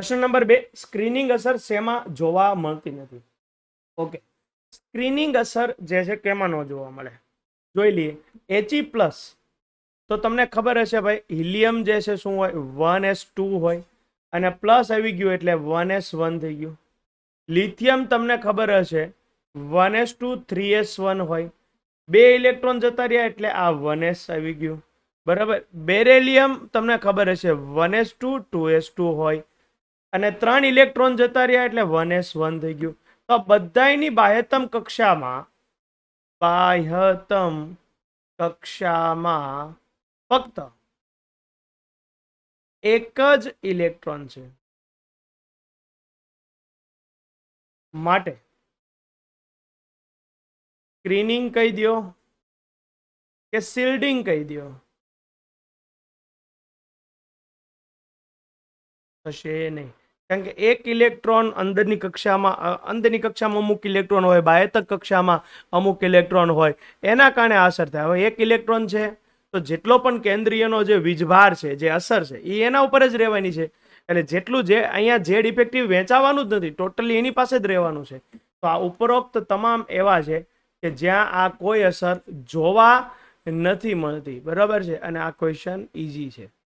પ્રશ્ન નંબર બે સ્ક્રીનિંગ અસર શેમાં જોવા મળતી નથી? ઓકે. સ્ક્રીનિંગ અસર જે છે કેમાં ન જોવા મળે? જોઈ લઈએ. એચી પ્લસ તો તમને ખબર હશે ભાઈ, હિલિયમ જે છે શું હોય? વન એસ ટુ હોય. અને પ્લસ આવી ગયું એટલે વન એસ વન થઈ ગયું. લિથિયમ તમને ખબર હશે, one S two three S one હોય. બે ઇલેક્ટ્રોન જતા રહ્યા એટલે આ વન એસ આવી ગયું. બરાબર? બેરેલિયમ તમને ખબર હશે, one S two two S two હોય. અને ત્રણ ઇલેક્ટ્રોન જતા રહ્યા એટલે વન એસ વન થઈ ગયું. તો બધાની બાહ્યતમ કક્ષામાં બાહ્યતમ કક્ષામાં ફક્ત એક જ ઇલેક્ટ્રોન છે. માટે સ્ક્રીનિંગ કહી દો કે શિલ્ડિંગ કહી દો. થશે નહીં. કારણ કે એક ઇલેક્ટ્રોન અંદરની કક્ષામાં અંદરની કક્ષામાં અમુક ઇલેક્ટ્રોન હોય બાહ્યતક કક્ષામાં અમુક ઇલેક્ટ્રોન હોય. એના કારણે અસર થાય. હવે એક ઇલેક્ટ્રોન છે, તો જેટલો પણ કેન્દ્રીયનો જે વીજભાર છે, જે અસર છે એ એના ઉપર જ રહેવાની છે. એટલે જેટલું જે અહીંયા જે ડિફેક્ટિવ વેચાવાનું જ નથી, ટોટલી એની પાસે જ રહેવાનું છે. તો આ ઉપરોક્ત તમામ એવા છે કે જ્યાં આ કોઈ અસર જોવા નથી મળતી. બરાબર છે? અને આ ક્વેશ્ચન ઇઝી છે.